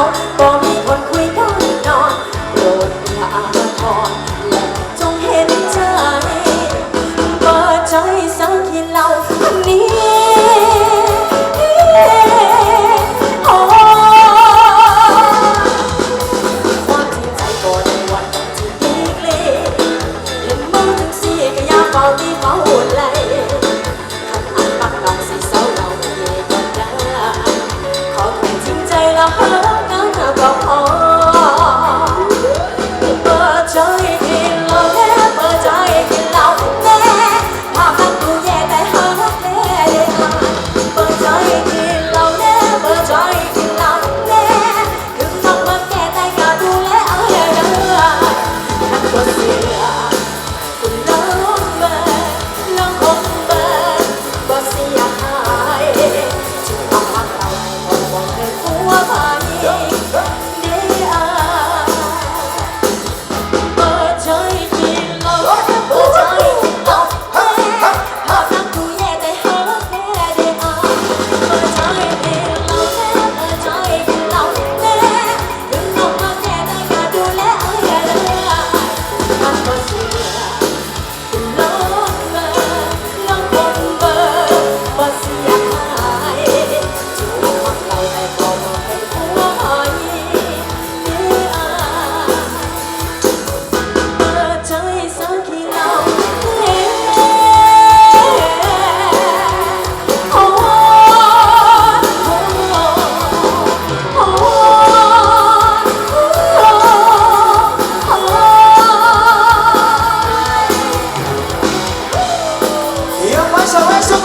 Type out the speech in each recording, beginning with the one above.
Oh.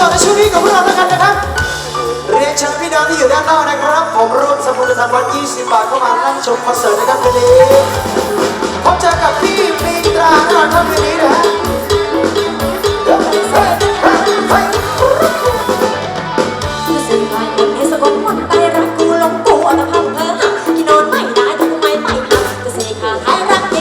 ต่อในช่วงนี้กับพวกเราแล้วกันนะครับเรียนเชิญพี่น้องที่อยู่ด้านนอกนะครับ ผมร่วมสมุนทรวัน20บาทเข้ามานั่งชมคอนเสิร์ตนะครับวันนี้พบเจอกับพี่มีตราในวันค่ำคืนนี้นะฮะรู้สึกว่าคนนี้สะกดมนต์